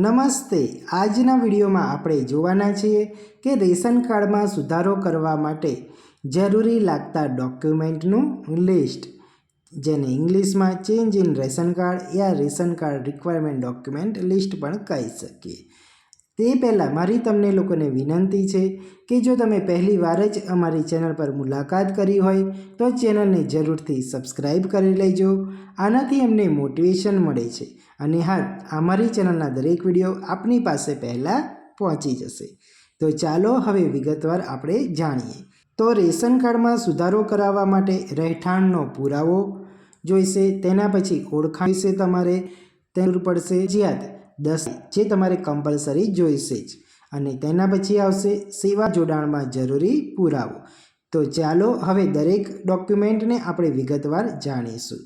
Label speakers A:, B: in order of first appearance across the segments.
A: નમસ્તે. આજના વિડીયોમાં આપણે જોવાના છીએ કે રેશન કાર્ડમાં સુધારો કરવા માટે જરૂરી લાગતા ડોક્યુમેન્ટનું લિસ્ટ, જેને ઇંગ્લિશમાં change in ration card yeah ration card requirement document list પણ કહી શકીએ. તે પહેલાં મારી તમને લોકોને વિનંતી છે કે જો તમે પહેલી વાર જ અમારી ચેનલ પર મુલાકાત કરી હોય, તો ચેનલને જરૂરથી સબસ્ક્રાઈબ કરી લેજો. આનાથી અમને મોટિવેશન મળે છે અને હા, અમારી ચેનલના દરેક વીડિયો આપની પાસે પહેલાં પહોંચી જશે. તો ચાલો હવે વિગતવાર આપણે જાણીએ. તો રેશન કાર્ડમાં સુધારો કરાવવા માટે રહેઠાણનો પુરાવો જોઈશે, તેના પછી ઓળખાણ વિશે તમારે જરૂર પડશે. જ્યાં દસ જે તમારે કમ્પલસરી જોઈશે જ. અને તેના પછી આવશે સેવા જોડાણમાં જરૂરી પુરાવો. તો ચાલો હવે દરેક ડોક્યુમેન્ટને આપણે વિગતવાર જાણીશું.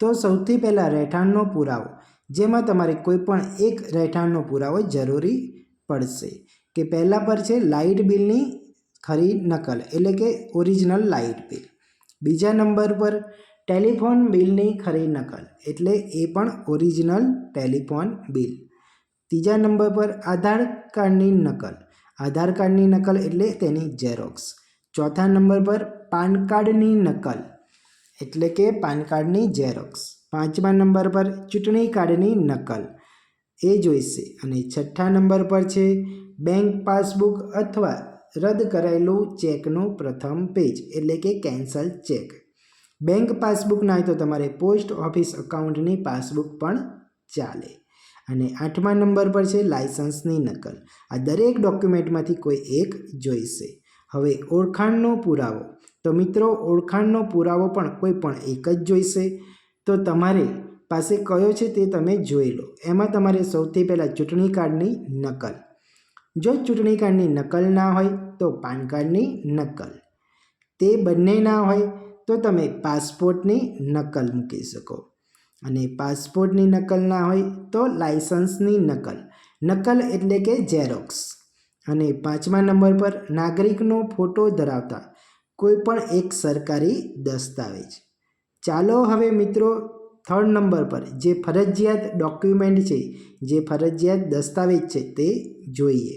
A: તો સૌથી પહેલાં રહેઠાણનો પુરાવો. જેમાં તમારે કોઈ પણ એક રહેઠાણનો પુરાવો જરૂરી પડશે. કે પહેલાં પર છે લાઇટ બિલની ખરી નકલ, એટલે કે ઓરિજિનલ લાઇટ બિલ. બીજા નંબર પર ટેલિફોન બિલની ખરી નકલ, એટલે એ પણ ઓરિજિનલ ટેલિફોન બિલ. ત્રીજા નંબર પર આધાર કાર્ડની નકલ. આધાર કાર્ડની નકલ એટલે તેની ઝેરોક્સ ચોથા નંબર પર પાન કાર્ડની નકલ એટલે કે પાન કાર્ડની ઝેરોક્સ પાંચમા નંબર પર ચૂંટણી કાર્ડની નકલ એ જોઈશે. અને છઠ્ઠા નંબર પર છે બેંક પાસબુક અથવા રદ કરાયેલું ચેકનું પ્રથમ પેજ એટલે કે કેન્સલ ચેક. બેંક પાસબુક ના તો તમારે પોસ્ટ ઓફિસ અકાઉન્ટની પાસબુક પણ ચાલે. અને આઠમા નંબર પર છે લાયસન્સની નકલ. આ દરેક ડોક્યુમેન્ટમાંથી કોઈ એક જોઈશે. હવે ઓળખાણનો પુરાવો. તો મિત્રો, ઓળખાણનો પુરાવો પણ કોઈ પણ એક જ જોઈશે. તો તમારે પાસે કયો છે તે તમે જોઈ લો. એમાં તમારે સૌથી પહેલાં ચૂંટણી કાર્ડની નકલ. જો ચૂંટણી કાર્ડની નકલ ના હોય, તો પાન કાર્ડની નકલ. તે બંને ના હોય, તો તમે પાસપોર્ટની નકલ મૂકી શકો. અને પાસપોર્ટની નકલ ના હોય તો લાયસન્સની નકલ. નકલ એટલે કે ઝેરોક્સ અને પાંચમા નંબર પર નાગરિકનો ફોટો ધરાવતા કોઈ પણ એક સરકારી દસ્તાવેજ. ચાલો હવે મિત્રો થર્ડ નંબર પર જે ફરજિયાત ડોક્યુમેન્ટ છે, જે ફરજિયાત દસ્તાવેજ છે તે જોઈએ.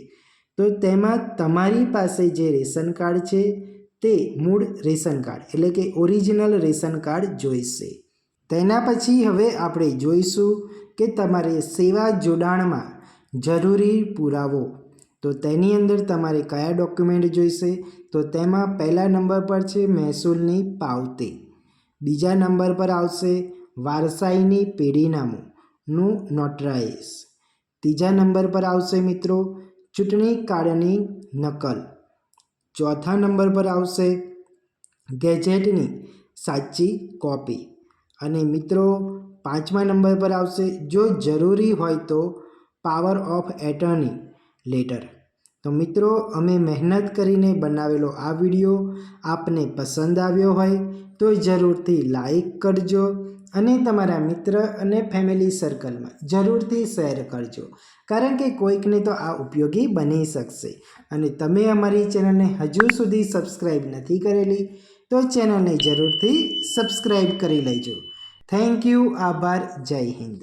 A: તો તેમાં તમારી પાસે જે રેશન કાર્ડ છે તે મૂળ રેશન કાર્ડ એટલે કે ઓરિજિનલ રેશન કાર્ડ જોઈશે. તેના પછી હવે આપણે જોઈશું કે તમારે સેવા જોડાણમાં જરૂરી પુરાવો. તો તેની અંદર તમારે કયા ડોક્યુમેન્ટ જોઈશે? તો તેમાં પહેલા નંબર પર છે મહેસૂલની પાવતી. બીજા નંબર પર આવશે વારસાઈની પેઢીનામુંનું નોટરાઇઝ ત્રીજા નંબર પર આવશે મિત્રો ચૂંટણી કાર્ડની નકલ. ચોથા નંબર પર આવશે ગેજેટની સાચી કોપી. અને મિત્રો, પાંચમા નંબર પર આવશે. જો જરૂરી હોય તો પાવર ઓફ એટર્ની લેટર તો મિત્રો, અમે મહેનત કરીને બનાવેલો આ વીડિયો આપને પસંદ આવ્યો હોય તો જરૂરથી લાઈક કરજો અને તમારા મિત્ર અને ફેમિલી સર્કલમાં જરૂરથી શેર કરજો. કારણ કે કોઈકને તો આ ઉપયોગી બની શકશે. અને તમે અમારી ચેનલને હજુ સુધી સબસ્ક્રાઈબ નથી કરેલી તો ચેનલને જરૂરથી સબસ્ક્રાઈબ કરી લેજો. થેન્ક યુ આભાર જય હિન્દ